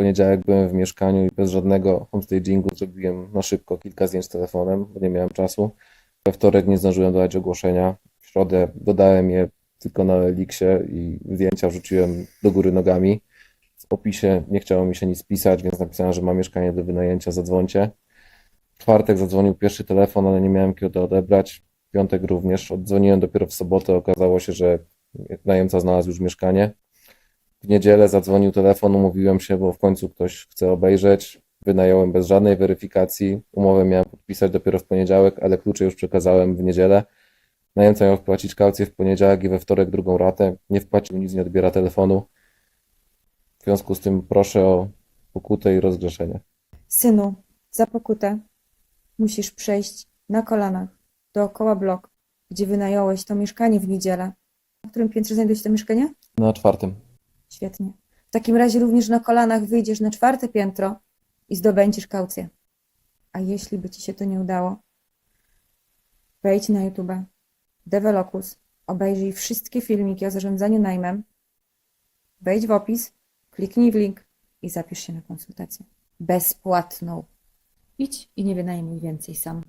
poniedziałek byłem w mieszkaniu i bez żadnego homestagingu zrobiłem na szybko kilka zdjęć telefonem, bo nie miałem czasu. We wtorek nie zdążyłem dodać ogłoszenia. W środę dodałem je tylko na Elixie i zdjęcia wrzuciłem do góry nogami. W opisie nie chciało mi się nic pisać, więc napisałem, że mam mieszkanie do wynajęcia, zadzwońcie. W czwartek zadzwonił pierwszy telefon, ale nie miałem kiedy odebrać. W piątek również. Oddzwoniłem dopiero w sobotę. Okazało się, że najemca znalazł już mieszkanie. W niedzielę zadzwonił telefon, umówiłem się, bo w końcu ktoś chce obejrzeć. Wynająłem bez żadnej weryfikacji. Umowę miałem podpisać dopiero w poniedziałek, ale klucze już przekazałem w niedzielę. Najemca miał wpłacić kaucję w poniedziałek i we wtorek drugą ratę. Nie wpłacił nic, nie odbiera telefonu. W związku z tym proszę o pokutę i rozgrzeszenie. Synu, za pokutę musisz przejść na kolanach dookoła blok, gdzie wynająłeś to mieszkanie w niedzielę. Na którym piętrze znajduje się to mieszkanie? Na czwartym. Świetnie. W takim razie również na kolanach wyjdziesz na czwarte piętro i zdobędziesz kaucję. A jeśli by ci się to nie udało, wejdź na YouTube, Developus, obejrzyj wszystkie filmiki o zarządzaniu najmem, wejdź w opis, kliknij w link i zapisz się na konsultację. Bezpłatną. Idź i nie wynajmuj więcej sam.